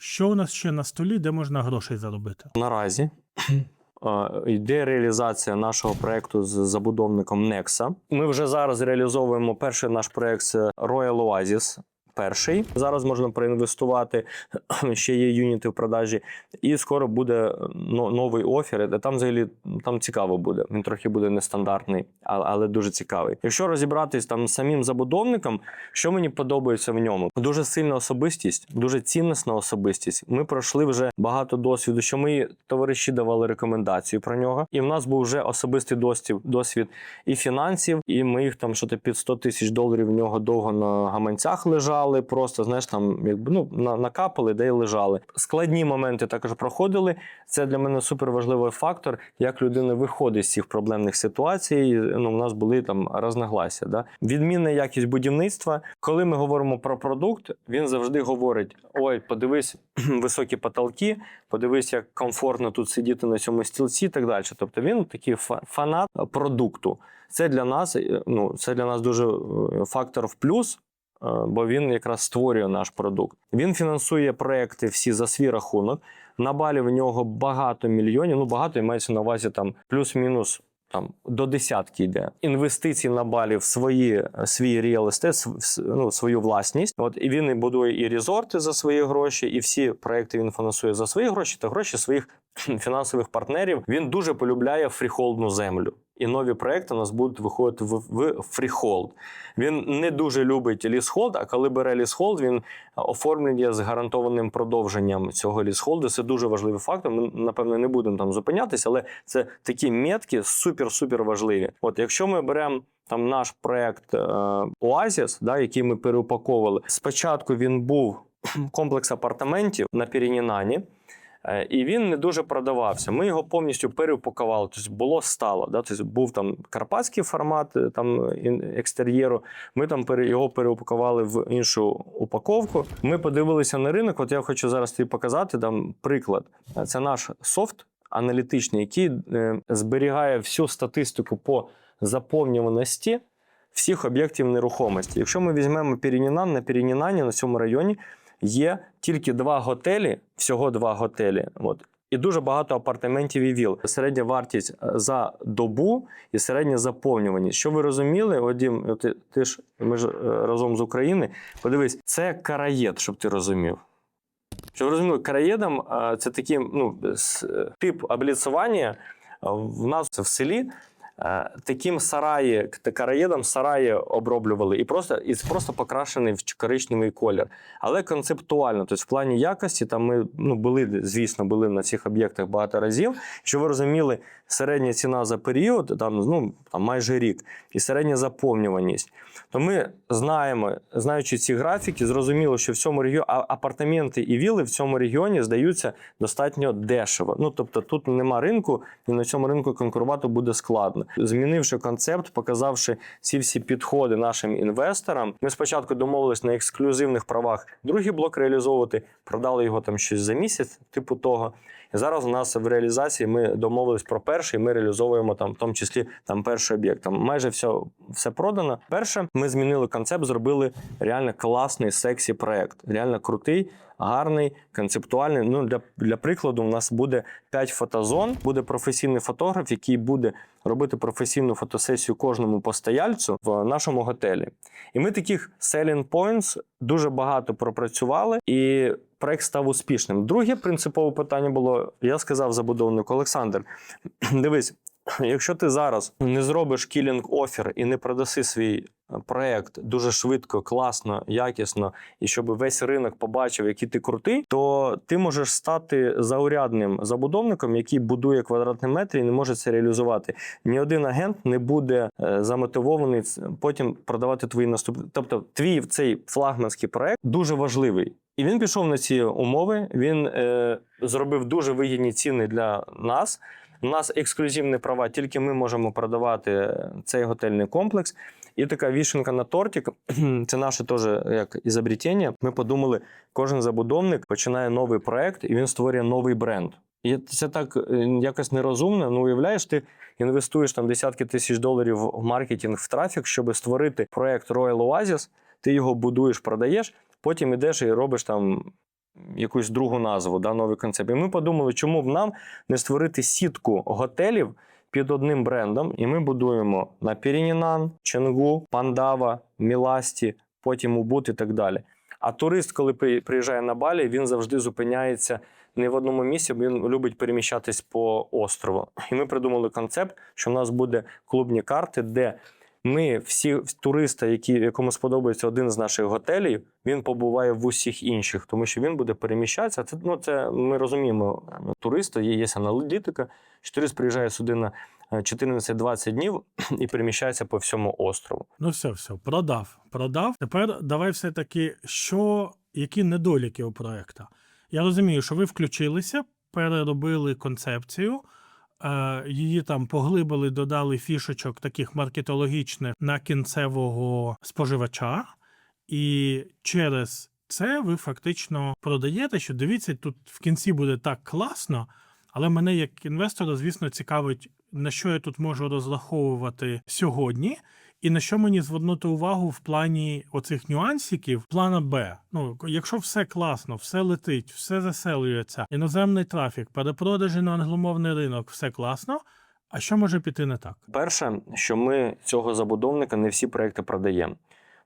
Що у нас ще на столі, де можна грошей заробити? Наразі йде реалізація нашого проекту з забудовником Nexa. Ми вже зараз реалізовуємо перший наш проект Royal Oasis. Перший зараз можна проінвестувати. Ще є юніти в продажі, і скоро буде новий офер. Де Там взагалі там цікаво буде. Він трохи буде нестандартний, але дуже цікавий. Якщо розібратись там самим забудовником, що мені подобається в ньому? Дуже сильна особистість, дуже ціннісна особистість. Ми пройшли вже багато досвіду, що ми товариші давали рекомендацію про нього. І в нас був вже особистий досвід, досвід і фінансів, і ми їх там що-то під 100 тисяч доларів в нього довго на гаманцях лежали. Просто знаєш, там якби ну накапали, де й лежали. Складні моменти також проходили. Це для мене супер важливий фактор, як людина виходить з цих проблемних ситуацій. Ну, у нас були там розногласся. Да? Відмінна якість будівництва. Коли ми говоримо про продукт, він завжди говорить: ой, подивись високі потолки, подивись, як комфортно тут сидіти на цьому стілці, і так далі. Тобто він такий фанат продукту. Це для нас, е, ну, це для нас дуже е, фактор в плюс. Е, Бо він якраз створює наш продукт. Він фінансує проекти всі за свій рахунок. На балі в нього багато мільйонів. Ну багато мається на увазі там плюс-мінус там до десятки йде інвестицій на балі в свої е, свій с- ну, свою власність. От і він і будує і резорти за свої гроші, і всі проекти він фінансує за свої гроші та гроші своїх фінансових партнерів. Він дуже полюбляє фріхолдну землю. І нові проекти у нас будуть виходити в, в фріхолд. Він не дуже любить лісхолд, а коли бере лісхолд, він оформлює з гарантованим продовженням цього лісхолду. Це дуже важливий фактор. Ми напевно не будемо там зупинятися, але це такі метки супер-супер важливі. От якщо ми беремо. Там наш проект е, Оазіс, да, який ми переупаковували. Спочатку він був комплекс апартаментів на Пірінінані, е, і він не дуже продавався. Ми його повністю переупакували. Тобто було стало. Да? Тобто був там карпатський формат е, там екстер'єру. Ми там його переупакували в іншу упаковку. Ми подивилися на ринок. От я хочу зараз тобі показати там приклад. Е, Це наш софт аналітичний, який е, зберігає всю статистику по заповнюваності всіх об'єктів нерухомості. Якщо ми візьмемо Пірінінан, на Пірінінані на цьому районі є тільки два готелі, всього два готелі. От. І дуже багато апартаментів і віл. Середня вартість е, за добу і середня заповнюваність. Що ви розуміли, Вадим, ти, ти ж ми ж е, разом з України. Подивись, це караєд, щоб ти розумів. Щоб ви розуміли, караєдом е, це такий ну, тип обліцування. е, В нас в селі Таким сараї, караєдом сараї оброблювали і просто, і просто покрашений в коричневий колір. Але концептуально, тобто в плані якості, там ми ну, були, звісно, були на цих об'єктах багато разів. Щоб ви розуміли, середня ціна за період, там, ну, там майже рік, і середня заповнюваність. То ми знаємо, знаючи ці графіки, зрозуміло, що в цьому регіоні апартаменти і віли в цьому регіоні здаються достатньо дешево. Ну тобто тут нема ринку, і на цьому ринку конкурувати буде складно. Змінивши концепт, показавши ці всі підходи нашим інвесторам, ми спочатку домовились на ексклюзивних правах другий блок реалізовувати, продали його там щось за місяць, типу того. І зараз у нас в реалізації ми домовились про перший. Ми реалізовуємо там, в тому числі там перший об'єкт. Там майже все, все продано. Перше, ми змінили концепт, зробили реально класний сексі проект. Реально крутий, гарний, концептуальний. Ну для, для прикладу, у нас буде 5 фотозон. Буде професійний фотограф, який буде робити професійну фотосесію кожному постояльцю в нашому готелі. І ми таких selling points дуже багато пропрацювали, і проект став успішним. Друге принципове питання було: я сказав забудовнику Олександр, дивись. Якщо ти зараз не зробиш кілінг офер і не продаси свій е, проект дуже швидко, класно, якісно, і щоб весь ринок побачив, який ти крутий, то ти можеш стати заурядним забудовником, який будує квадратний метр і не може це реалізувати. Ні один агент не буде е, замотивований потім продавати твої наступні. Тобто, твій цей флагманський проект дуже важливий. І він пішов на ці умови. Він е, зробив дуже вигідні ціни для нас. У нас ексклюзивні права, тільки ми можемо продавати цей готельний комплекс. І така вішенка на тортик це наше теж як ізобретення. Ми подумали, кожен забудовник починає новий проект і він створює новий бренд. І це так е, якось нерозумно. Ну, уявляєш, ти інвестуєш там десятки тисяч доларів в маркетинг, в трафік, щоб створити проект Royal Oasis, ти його будуєш, продаєш, потім ідеш і робиш там якусь другу назву, да, новий концепт. І ми подумали, чому б нам не створити сітку готелів під одним брендом, і ми будуємо на Пірінінан, Ченгу, Пандава, Міласті, потім Убут і так далі. А турист, коли приїжджає на Балі, він завжди зупиняється не в одному місці, бо він любить переміщатись по острову. І ми придумали концепт, що в нас буде клубні карти, де ми всі туриста, які, якому сподобається один з наших готелів, він побуває в усіх інших, тому що він буде переміщатися. Це ну це ми розуміємо. Туриста є, є аналітика. що Турист приїжджає сюди на е, 14-20 днів і переміщається по всьому острову. Ну все, все, продав. Продав. Тепер давай все-таки, що, які недоліки у проекту. Я розумію, що ви включилися, переробили концепцію, е, її там поглибили, додали фішечок таких маркетологічних на кінцевого споживача, і через це ви фактично продаєте, що дивіться, тут в кінці буде так класно, але мене як інвестора, звісно, цікавить, на що я тут можу розраховувати сьогодні. І на що мені звернути увагу в плані оцих нюансиків плана Б? Ну, якщо все класно, все летить, все заселюється, іноземний трафік, перепродажі на англомовний ринок, все класно. А що може піти не так? Перше, що ми цього забудовника не всі проекти продаємо.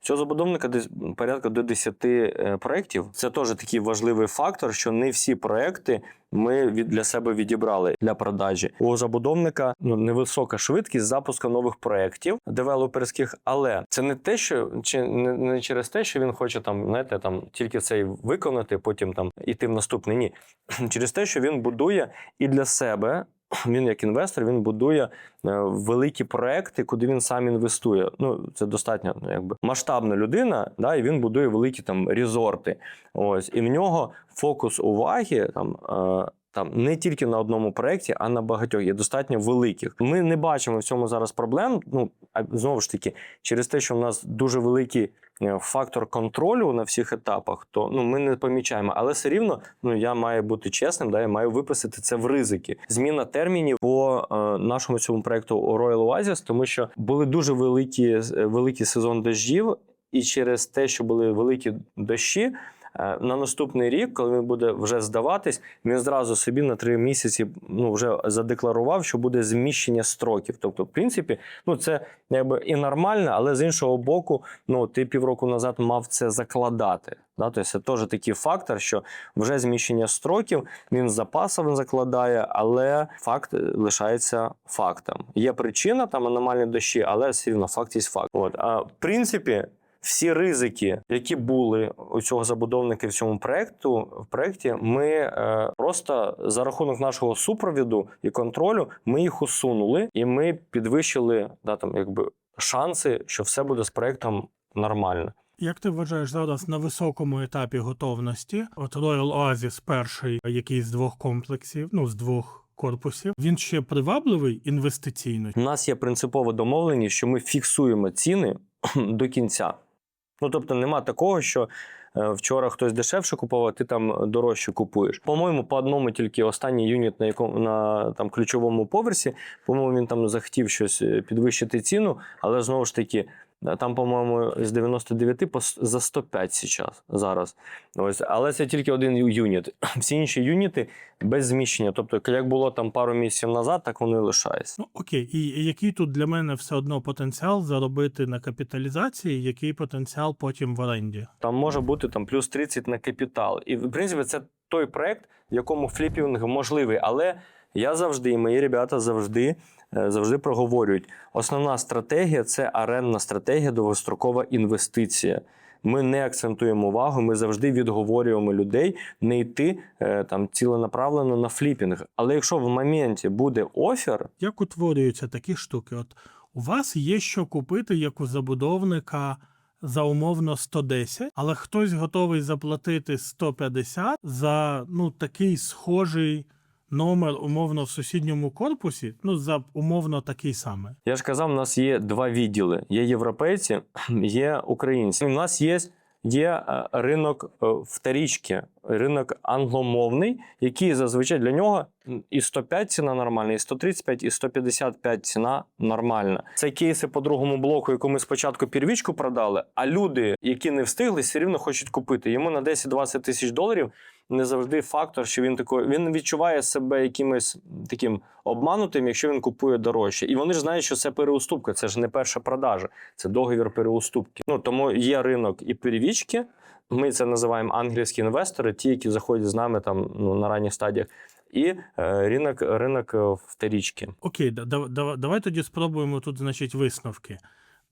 Цього забудовника десь порядка до 10 е, проєктів. Це теж такий важливий фактор, що не всі проекти ми від для себе відібрали для продажі. У забудовника ну невисока швидкість запуску нових проєктів девелоперських, але це не те, що чи не, не через те, що він хоче там, знаєте, там тільки цей виконати, потім там іти в наступний. Ні, через те, що він будує і для себе. Він як інвестор він будує е, великі проекти, куди він сам інвестує. Ну це достатньо ну, якби масштабна людина, да, і він будує великі там резорти. Ось і в нього фокус уваги там. Е, там не тільки на одному проєкті, а на багатьох є достатньо великих. Ми не бачимо в цьому зараз проблем. Ну знову ж таки, через те, що в нас дуже великий е, фактор контролю на всіх етапах, то ну ми не помічаємо. Але все рівно, ну я маю бути чесним, да, я маю виписати це в ризики. Зміна термінів по е, нашому цьому проекту Royal Oasis, тому що були дуже великі е, великий сезон дощів, і через те, що були великі дощі. Е, На наступний рік, коли він буде вже здаватись, він зразу собі на три місяці ну вже задекларував, що буде зміщення строків. Тобто, в принципі, ну це якби і нормально, але з іншого боку, ну ти півроку назад мав це закладати. Да? Тобто це теж такий фактор, що вже зміщення строків він запасом закладає, але факт лишається фактом. Є причина там аномальні дощі, але все рівно факт є факт. От а в принципі. Всі ризики, які були у цього забудовника в цьому проекту, в проекті, ми е, просто за рахунок нашого супровіду і контролю ми їх усунули, і ми підвищили да, там, якби, шанси, що все буде з проектом нормально. Як ти вважаєш зараз на високому етапі готовності? От Royal Oasis перший, який з двох комплексів, ну з двох корпусів, він ще привабливий інвестиційно. У нас є принципова домовленість, що ми фіксуємо ціни до кінця. Ну тобто, нема такого, що е, вчора хтось дешевше купував, а ти там дорожче купуєш. По-моєму, по одному тільки останній юніт на якому на там ключовому поверсі. По-моєму, він там захотів щось е, підвищити ціну, але знову ж таки. Там, по-моєму, з 99 по за 105 сейчас, зараз. Ось. Але це тільки один юніт. Всі інші юніти без зміщення. Тобто, як було там пару місяців назад, так вони лишаються. Ну окей, і який тут для мене все одно потенціал заробити на капіталізації, який потенціал потім в оренді? Там може бути там плюс 30 на капітал. І в принципі, це той проект, в якому фліпінг можливий. Але я завжди, і мої ребята завжди, завжди проговорюють: основна стратегія це арендна стратегія, довгострокова інвестиція. Ми не акцентуємо увагу, ми завжди відговорюємо людей не йти е, там ціленаправлено на фліпінг. Але якщо в моменті буде офер, Як утворюються такі штуки? От у вас є що купити, як у забудовника за умовно 110, але хтось готовий заплатити 150 за ну такий схожий номер умовно в сусідньому корпусі, ну за умовно такий самий. Я ж казав, у нас є два відділи: є європейці, є українці. У нас є, є е, ринок е, вторічки. Ринок англомовний, який зазвичай для нього і 105 ціна нормальна, і 135, і 155 ціна нормальна. Це кейси по другому блоку, яку ми спочатку первічку продали, а люди, які не встигли, все рівно хочуть купити. Йому на 10-20 тисяч доларів не завжди фактор, що він такий, він відчуває себе якимось таким обманутим, якщо він купує дорожче. І вони ж знають, що це переуступка, це ж не перша продажа, це договір переуступки. Ну тому є ринок і первічки. Ми це називаємо ангельські інвестори, ті, які заходять з нами там ну, на ранніх стадіях, і е, ринок, ринок е, вторічки. Окей, да, да, да- давай тоді спробуємо тут, значить, висновки.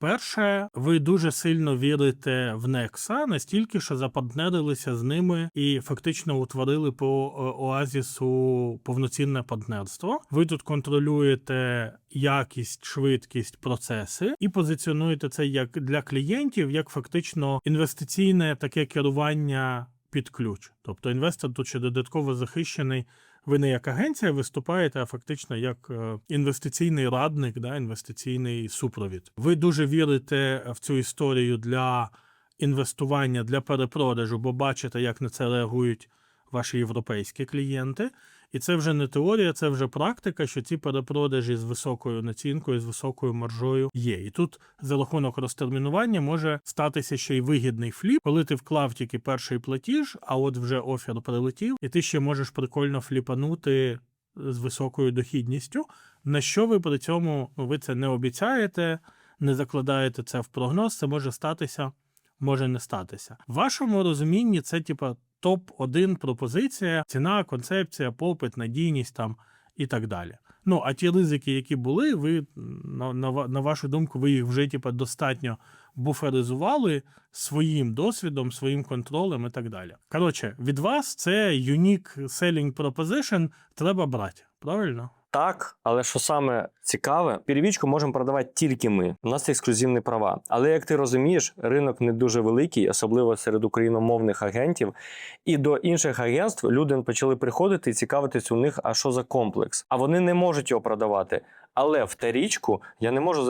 Перше, ви дуже сильно вірите в Некса настільки, що запартнерилися з ними і фактично утворили по е, Оазісу повноцінне партнерство. Ви тут контролюєте якість, швидкість, процеси і позиціонуєте це як для клієнтів, як фактично інвестиційне таке керування під ключ. Тобто інвестор тут ще додатково захищений ви не як агенція виступаєте, а фактично як е, інвестиційний радник, да, інвестиційний супровід. Ви дуже вірите в цю історію для інвестування, для перепродажу, бо бачите, як на це реагують ваші європейські клієнти. І це вже не теорія, це вже практика, що ці перепродажі з високою націнкою, з високою маржою є. І тут за рахунок розтермінування може статися ще й вигідний фліп, коли ти вклав тільки перший платіж, а от вже офер прилетів, і ти ще можеш прикольно фліпанути з високою дохідністю. На що ви при цьому ви це не обіцяєте, не закладаєте це в прогноз, це може статися, може не статися. В вашому розумінні це типа топ-1 пропозиція, ціна, концепція, попит, надійність там і так далі. Ну, а ті ризики, які були, ви на, на, на вашу думку, ви їх вже типу, достатньо буферизували своїм досвідом, своїм контролем і так далі. Коротше, від вас це unique selling proposition треба брати, правильно? Так, але що саме цікаве, первічку можемо продавати тільки ми. У нас ексклюзивні права. Але як ти розумієш, ринок не дуже великий, особливо серед україномовних агентів. І до інших агентств люди почали приходити і цікавитись у них, а що за комплекс. А вони не можуть його продавати. Але вторічку я не можу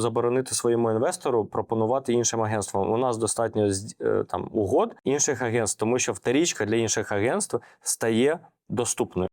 заборонити своєму інвестору пропонувати іншим агентствам. У нас достатньо е, там угод інших агентств, тому що вторічка для інших агентств стає доступною.